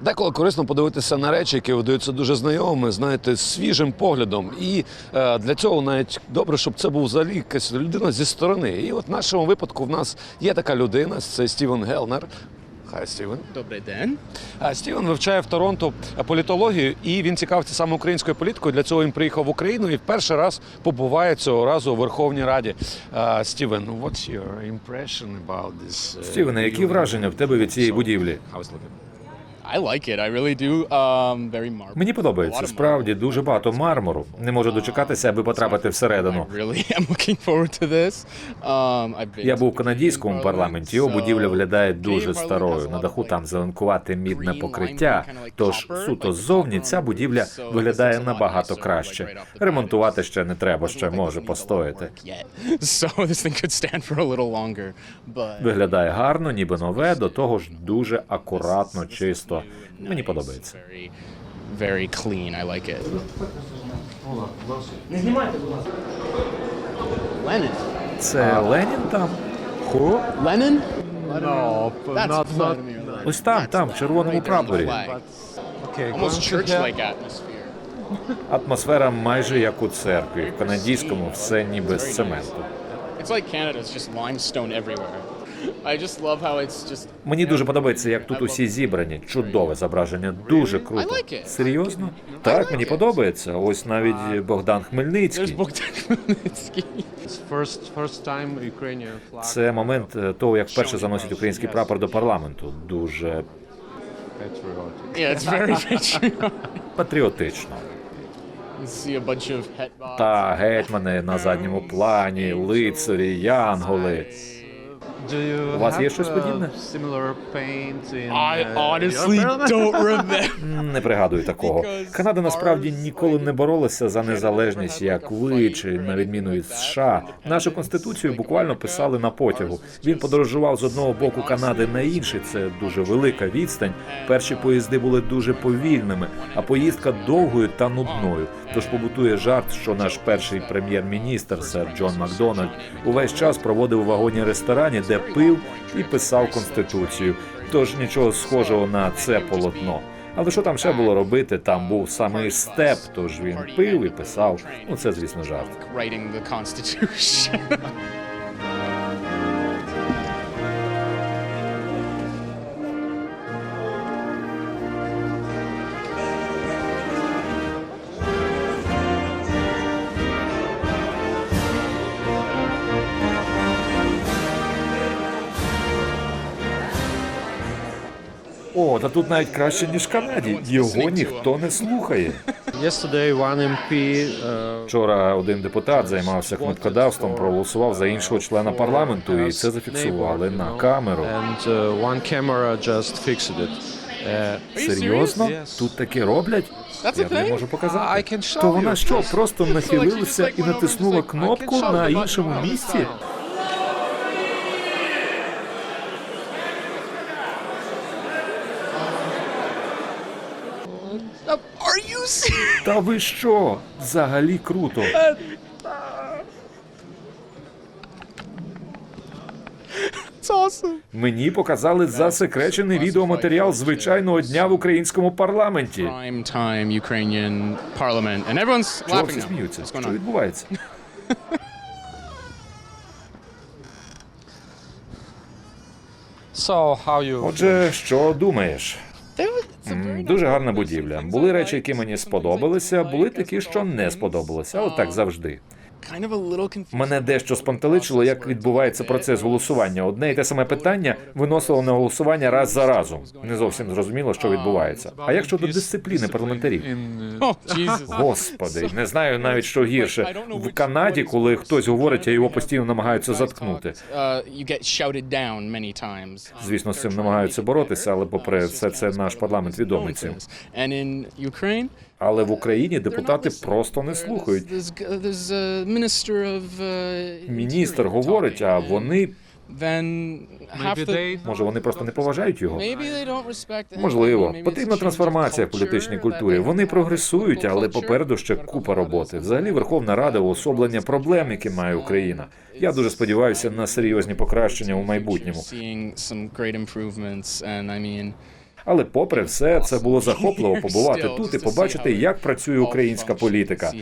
Деколи корисно подивитися на речі, які видаються дуже знайомими, знаєте, свіжим поглядом. І е, для цього навіть добре, щоб це був взагалі якась людина зі сторони. І от в нашому випадку в нас є така людина, це Стівен Гелнер. Хай Стівен. Добрий день. Стівен вивчає в Торонто політологію, і він цікавиться саме українською політикою. Для цього він приїхав в Україну і в перший раз побуває цього разу у Верховній Раді. А, Стівен, what's your impression about this? uh, Стівене, які враження в тебе від цієї будівлі? Мені подобається справді дуже багато мармуру. Не можу дочекатися, аби потрапити всередину. Um, Я був to в канадському парламенті. Його будівля виглядає дуже старою. На даху там like, зеленкувате мідне покриття. Тож суто ззовні ця будівля виглядає набагато краще. Ремонтувати ще не треба, ще може постояти. Виглядає гарно, ніби нове, до того ж дуже акуратно, чисто. Мені подобається. very, clean. I like it. Lenin. Це Ленін там? Lenin? No, but That's not not. Vladimir Lenin. Ось там, там, в червоному прапорі. Almost church-like atmosphere. Атмосфера майже як у церкві. В канадському все ніби з цементу. It's like Canada. It's just limestone everywhere. I just love how it's just. Мені дуже подобається, як тут усі зібрані. Чудове зображення, дуже круто. Like it. Серйозно? Так, мені подобається. Ось навіть Богдан Хмельницький. Це момент е, того, як вперше заносять український прапор до парламенту. Дуже. Yeah, it's very патріотично. You see a bunch of. Та гетьмани на задньому плані, лицарі, янголи. Do you У вас є щось uh, подібне? I uh, honestly don't remember. Не пригадую такого. Канада насправді ніколи не боролася за незалежність, як ви, чи на відміну від США. Нашу конституцію буквально писали на потягу. Він подорожував з одного боку Канади на інший. Це дуже велика відстань. Перші поїзди були дуже повільними, а поїздка довгою та нудною. Тож побутує жарт, що наш перший прем'єр-міністр, сер Джон Макдональд, увесь час проводив у вагоні ресторані, де пив і писав конституцію. Тож нічого схожого на це полотно. Але що там ще було робити? Там був самий степ, тож він пив і писав. Ну це, звісно, жарт. О, та тут навіть краще ніж в Канаді. Його ніхто не слухає. Uh, Вчора один депутат займався кнопкодавством, проголосував за іншого члена парламенту, і це зафіксували на камеру. and one camera just fixed it. Uh, you Серйозно? Тут таке роблять? Я thing? можу показати. То вона що, просто нахилилася і натиснула кнопку на іншому місці? Are? Та ви що? Взагалі круто. Мені показали засекречений відеоматеріал звичайного дня в українському парламенті. Чого всі сміються? Що відбувається? Отже, що думаєш? М, Дуже гарна будівля. Були речі, які мені сподобалися, були такі, що не. От так Um, завжди. Мене дещо спантеличило, як відбувається процес голосування. Одне і те саме питання виносило на голосування раз за разом. Не зовсім зрозуміло, що відбувається. А як щодо дисципліни парламентарів? Uh, Oh, Jesus. Господи, не знаю навіть що гірше. В Канаді, коли хтось говорить, а його постійно намагаються заткнути. Uh. Звісно, з цим намагаються боротися, але попри все це наш парламент відомий цим. Але в Україні депутати просто не слухають. Of uh, Міністр говорить, а вони може вони просто не поважають його. Можливо, потрібна трансформація в політичній культурі. Вони прогресують, але попереду ще купа роботи. Взагалі, Верховна Рада уособлення проблем, які має Україна. Я дуже сподіваюся на серйозні покращення у майбутньому. Але попри все, це було захопливо побувати тут і побачити, як працює українська політика.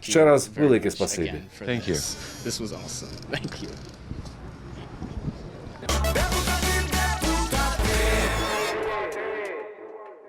Ще раз велике спасибі. again for Thank you. this. This was awesome. Thank you.